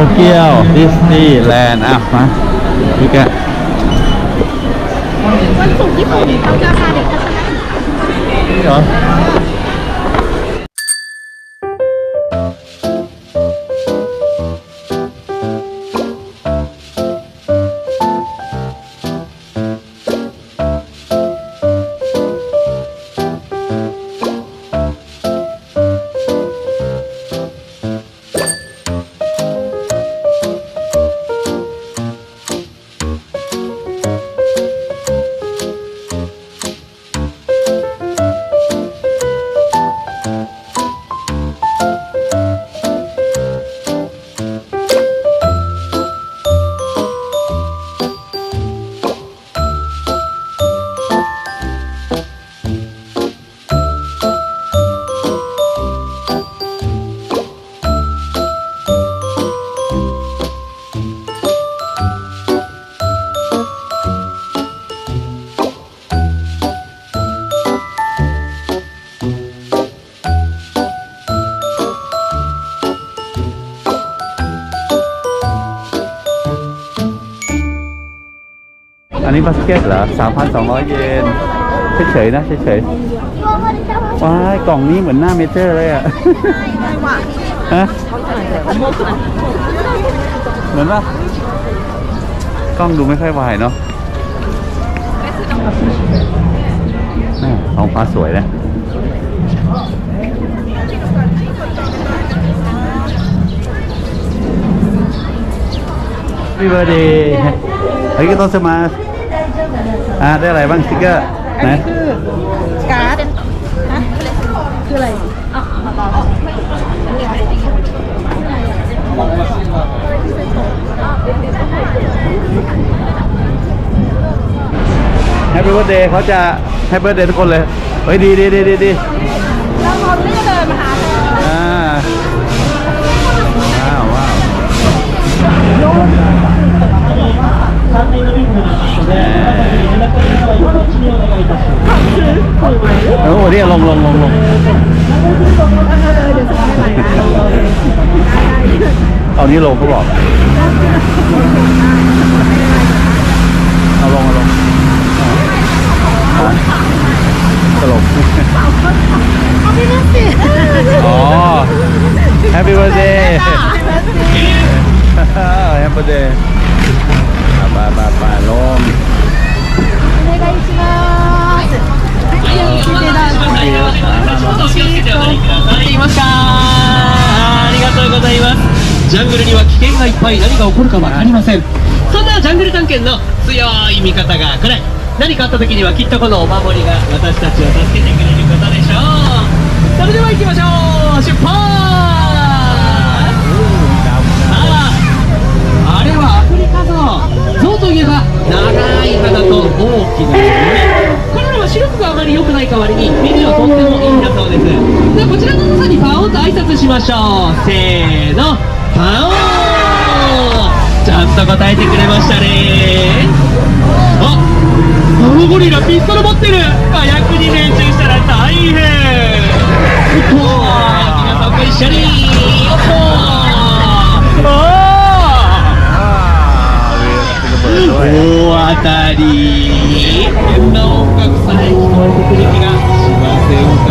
โตเกียวดิสนีย์แลนด์อะมาพี่แกวันศุกร์ญี่ปุ่นเขาจะพาเด็กทัศนศึกษาเหรอ นี้บาสเกตเหรอ3,200เยนเฉยๆนะเฉยๆว้ายกล่องนี้เหมือนหน้าเมเจอร์เลยอะฮะเหมือนว่ากล้องดูไม่ค่อยวายเนาะแม่ท้องฟ้าสวยนะ Happy birthday เฮ้ก็ต้องสมา อ่าได้อะไรบ้างสติ๊กเกอร์นะการ์ดฮะคืออะไรแฮปปี้ i r t h d เดย์เขาจะแฮปปี้ i r t h d เดย์ทุกคนเลย เฮ้ยดีดีดีดีดี โอ้โหเนี่ยลงลงลงลงเอานี้ลงเขาบอกเอาลงเอาลงตลกอ๋อ Happy birthday Happy birthday 何が起こるかわかりません。そんなジャングル探検の強い味方が来ない。何かあった時にはきっとこのお守りが私たちを助けてくれることでしょう。それでは行きましょう。出発あれはアフリカゾウゾウといえば長い鼻と大きな耳これらは視力があまり良くない代わりに耳はとってもいいんだそうですではこちらの皆さんにパオンと挨拶しましょうせーのパオンと答えてくれましたね。あナノゴリラピストル持ってる。火薬に命中したら大変。大当たり。変な音楽さえ聞こえてくる気がしませんか。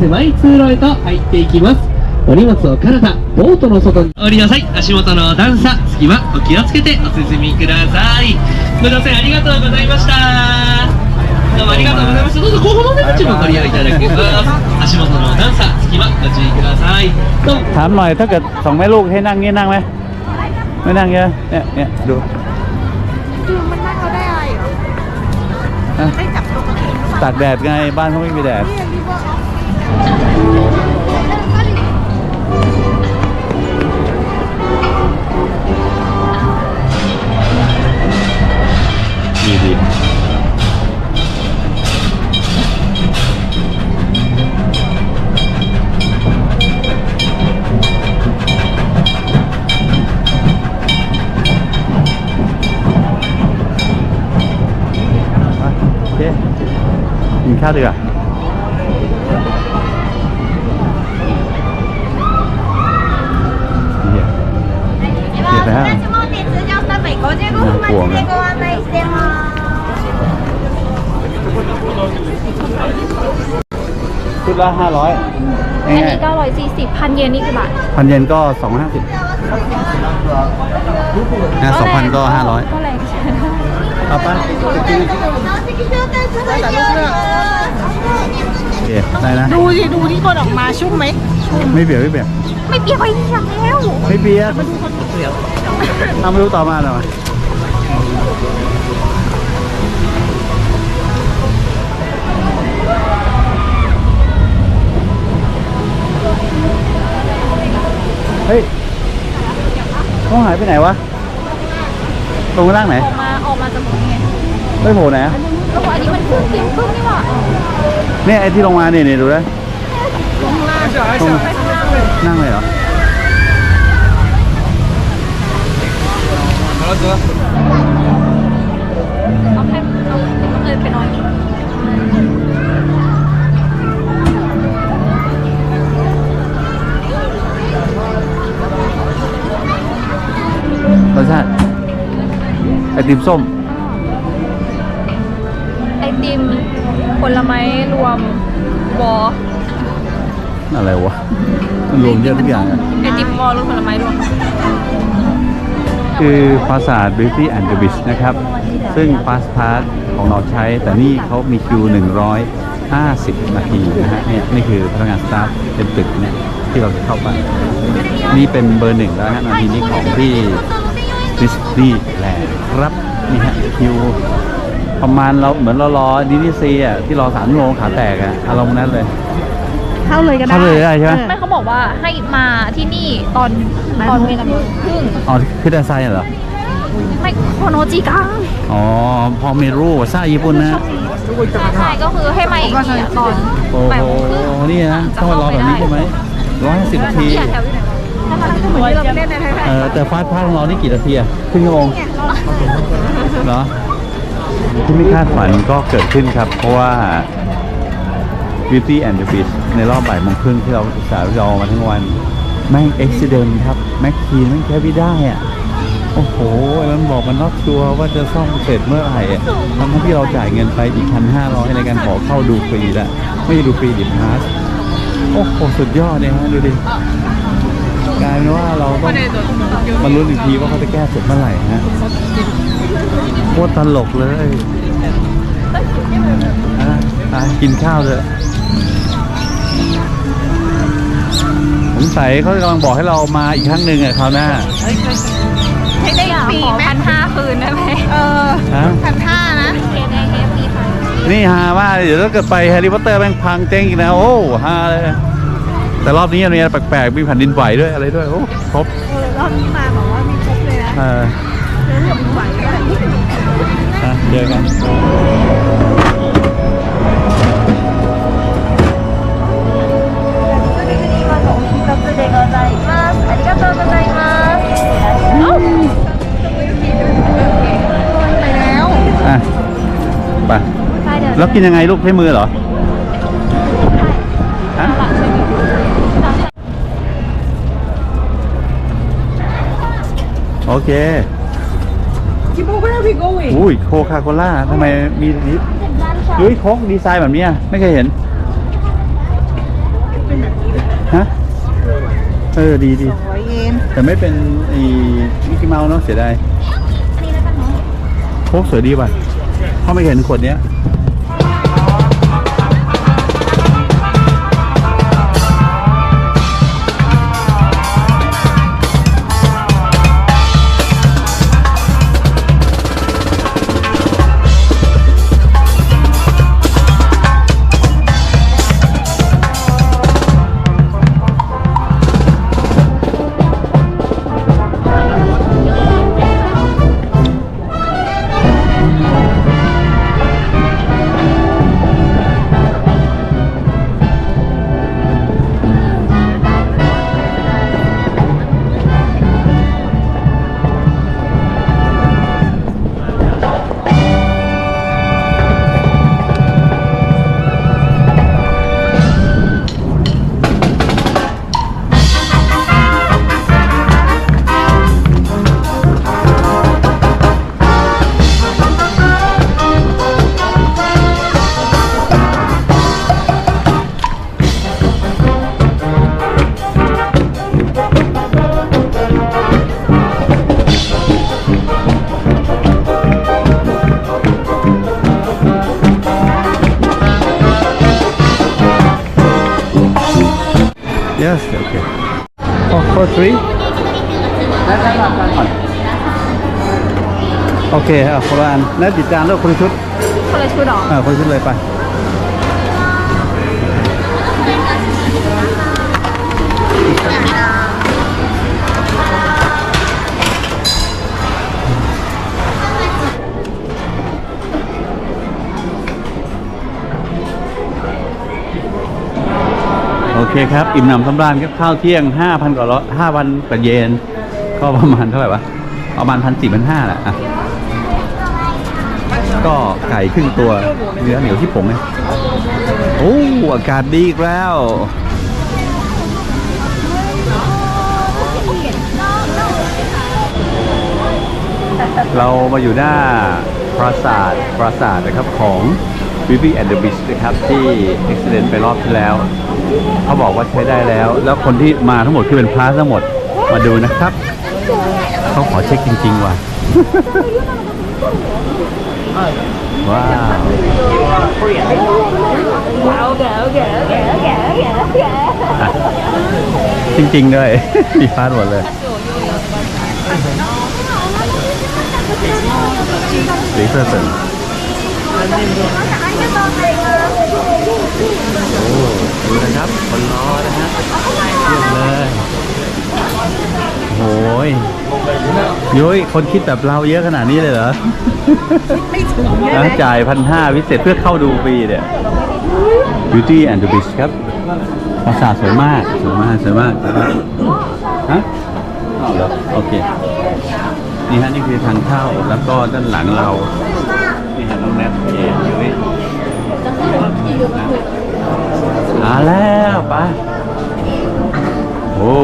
狭い通路へと入っていきますお荷物をカナダボートの外に降りなさい足元の段差隙間お気をつけてお進みくださいご乗船ありがとうございましたどうもありがとうございましたどうぞ後方の出口もご利用いただけます足元の段差隙間ご注意くださいถามหน่อยถ้าเกิดสองแม่ลูกให้นั่งงี้นั่งไหมไม่นั่งเยอะเนี่ยเนี่ยดูดูมันนั่งเราได้อะไรเหรอได้จับตัวกันเองตักแดดไงบ้านเขาไม่มีแดด เนี่ยรีเวอร์ออฟ ดีดีไปโอเคกินข้าวดีกว่ では、同じ門で通常スタート55分待ちでご案内してます。 ชุดละห้าร้อย อันนี้940พันเยนนี่กี่บาท พันเยนก็สองห้าสิบนะสองพันก็ห้าร้อย ก็แรงใช่ไหม เอาไป お席招待続いております。 โอเคได้นะ ดูดิดูที่คนออกมาชุ่มไหม ไม่เบียดไม่เบียด ไม่เปียกไปอย่างแล้ว ไม่เบียด ทำไม่รู้ต่อมาหน่อยเฮ้ยเขาหายไปไหนวะ ตรงล่างไหน ออกมาออกมาจากตรงนี้ไงไม่โผล่ไหนอะแล้วอันนี้มันเครื่องเตรียมเครื่องนี่หว่าเนี่ยไอ้ที่ลงมาเนี่ยเนี่ยดูนะตรงนั่งเลยเหรอ เอาแค่เอาเอินไปนอนรสชาติไอติมส้ม ไอติมผลไม้รวมวออะไรวะ รวมเยอะทุกอย่างอะไอติมวอรวมผลไม้รวม คือปราสาท Beauty and the Beast นะครับ ซึ่ง Fast Pass ของเราใช้ แต่นี่เขามีคิว 150 นาทีนะฮะเนี่ยนี่คือพนักงานสตาฟเป็นตึกเนี่ยที่เราจะเข้าไป นี่เป็นเบอร์หนึ่งแล้วฮะนาทีนี้ของที่ดิสนีย์แลนด์ครับนี่ฮะคิวประมาณเราเหมือนเรารอดิสนีย์ซีอะที่รอสามชั่วโมงขาแตกอะอารมณ์นั้นเลย เข้าเลยก็ได้ เข้าเลยได้ใช่ไหม ไม่ เขาบอกว่าให้มาที่นี่ตอนตอนเวลาครึ่งอ๋อคือด้านซ้ายเหรอไม่โคโนจิกังอ๋อพอเมรูซาญี่ปุ่นนะใช่ใช่ก็คือให้มาอีกทีอะตอนโอ้แปดโหโมงครึ่งนี่นะต้องมารอแบบนี้ใช่ไหมร้อยห้าสิบนาทีที่แถวอยู่ไหนวะเหมือนเราเล่นในไทยเออแต่ฟาดพาของเรานี่กี่นาทีอะครึ่งชั่วโมงเหรอที่ไม่คาดฝันก็เกิดขึ้นครับ เพราะว่า Beauty and the Beast ในรอบบ่ายโมงครึ่งที่เราอุตส่ารอมาทั้งวัน แม่งอุบิเหตุครับ แม็กคีนแม่งแค่ไม่ได้อะโอ้โห มันบอกมันนอกตัวว่าจะซ่อมเสร็จเมื่อไหร่อะทั้งที่เราจ่ายเงินไปอีกพันห้าร้อยในการขอเข้าดูฟรีละไม่ดูฟรีดิพาสโอ้โห สุดยอดเนี่ยฮะดูดิกลายเป็นว่าเราต้องมาลุ้นอีกทีว่าเขาจะแก้เสร็จเมื่อไหร่ฮะโคตรตลกเลยอะอะกินข้าวเลย สงสัยเขากำลังบอกให้เรามาอีกครั้งหนึ่งอะคราวหน้าให้ได้ขอพันห้าคืนได้ไหมเออฮะพันห้านะเคในเอฟดีค่ะนี่ฮามากเดี๋ยวถ้าเกิดไปแฮร์รี่พอตเตอร์แม่งพังเจ๊งอีกนะโอ้ฮาเลยแต่รอบนี้มันมีอะไรแปลกๆมีแผ่นดินไหวด้วยอะไรด้วยโอ้ครบเออรอบนี้มาบอกว่ามีครบเลยนะเออเรื่องแบบไหวด้วยอะเจอกัน ไปแล้วอะไปใช่เดี๋ยวแล้วกินยังไงลูกใช้มือเหรอฮะโอเคจิโบก็ได้พี่โก้อีกอุ้ยโคคาโคล่าทำไมมีนี้เฮ้ยโค้กดีไซน์แบบเนี้ยไม่เคยเห็นฮะเออดีดีร้อยเยน แต่ไม่เป็นไอ้มิกกี้เมาส์เนาะเสียดายนี่แล้วกันเนาะโคกสวยดีป่ะพ่อไม่เห็นขวดเนี้ย oh for three โอเคอะคนละอันแล้วติดจานแล้วคนละชุดคนละชุดเหรออ่าคนละชุดเลยไปโอ เคครับ อิ่มหนำสำราญครับข้าวเที่ยง 5,000กว่าร้อย5,000กว่าเยน ก็ประมาณเท่าไหร่วะ ประมาณพันสี่พันห้าแหละอะ ก็ไก่ครึ่งตัวเนื้อเหนียวที่ผมไงโอ้อากาศดีอีกแล้ว เรามาอยู่หน้าปราสาทปราสาทนะครับของ Beauty and the Beast นะครับ ที่ Excellent ไปรอบที่แล้ว เขาบอกว่าใช้ได้แล้ว แล้วคนที่มาทั้งหมดคือเป็นพระทั้งหมดมาดูนะครับเขาขอเช็คจริง ๆ ว่ะว้าวอะจริงๆด้วยมีพาดหมดเลยสีเสื้อสึงโอ้ ดูนะครับ คนรอนะฮะเยี่ยมเลยโอ้ยยุ้ยคนคิดแบบเราเยอะขนาดนี้เลยเหรอไม่ถึงแล้วจ่ายพันห้าพิเศษเพื่อเข้าดูฟรีเนี่ย Beauty and the Beast ครับปราสาทสวยมาก สวยมาก สวยมากฮะอ้าวเหรอโอเค นี่ฮะ นี่คือทางเข้าแล้วก็ด้านหลังเรา นี่ฮะน้องแนทเอ๋อยู่นี่ มาแล้วไปโอ้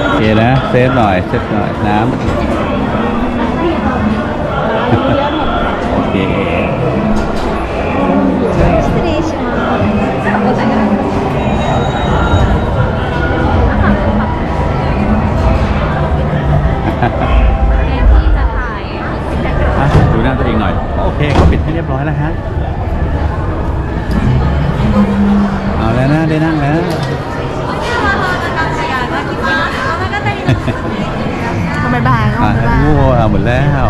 โอเคนะ เซฟหน่อย เซฟหน่อย น้ำโอเค เคเขาปิดให้เรียบร้อยแล้วฮะเอาแล้วนะได้นั่งแล้ว ทำไมบายอะโง่เอาหมดแล้ว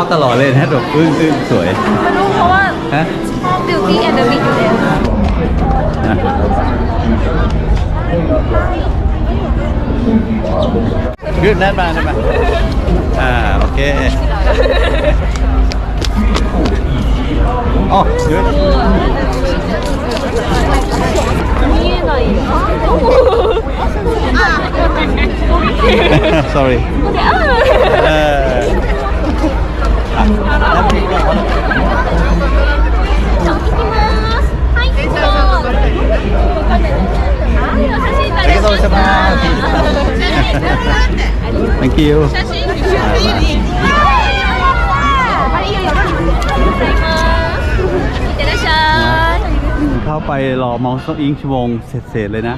าวตลอดเลยนะแบบอึ้งอึ้งสวย ไม่รู้เพราะว่า ฮะ ชอบ Beauty and the Beast อยู่แล้ว นะยืดนัทมานัทมาอ่า โอเคอ๋อยืด 見えない sorry เอออ่ะนัทมีก่อน はい、どうぞ。はい、お写真いただきました。ありがとうございます Thank you เข้าไปรอมองสองอิงชั่วโมงเสร็จๆเลยนะ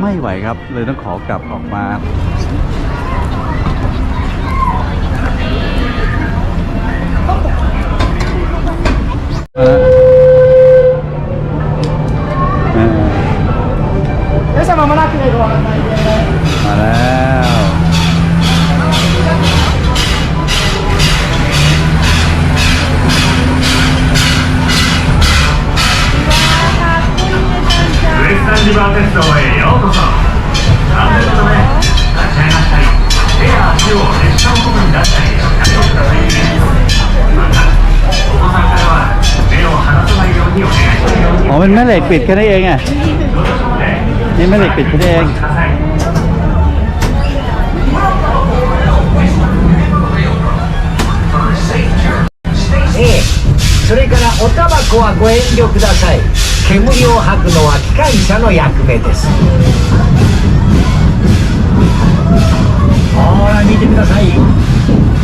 ไม่ไหวครับเลยต้องขอกลับออกมา เป็นแม่เหล็กปิดแค่นั้นเองอ่ะ どうでしょうね นี่แม่เหล็กปิดแค่นั้นเอง ください ええそれからおタバコはご遠慮ください煙を吐くのは機関車の役目ですほら見てください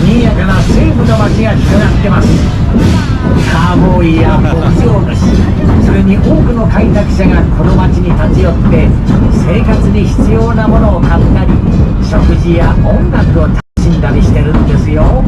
賑やかな西部の街が広がってますカーボーイや牧場主 それに多くの開拓者がこの町に立ち寄って生活に必要なものを買ったり食事や音楽を楽しんだりしてるんですよ。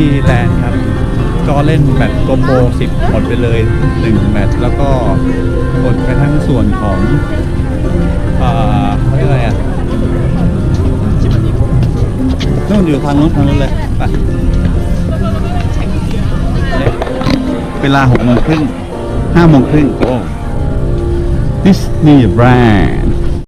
ดิสนีย์แลนด์ครับ ก็เล่นแมตช์โกโป10 หมดไปเลย 1 แมตช์แล้วก็หมดไปทั้งส่วนของอ่าเขาเรียกอะไรอะนู่นอยู่ทางนู้นทางนู้นเลยไปเนี่ยเวลาหกโมงครึ่งห้าโมงครึ่งโอ้ดิสนีย์แบรนด์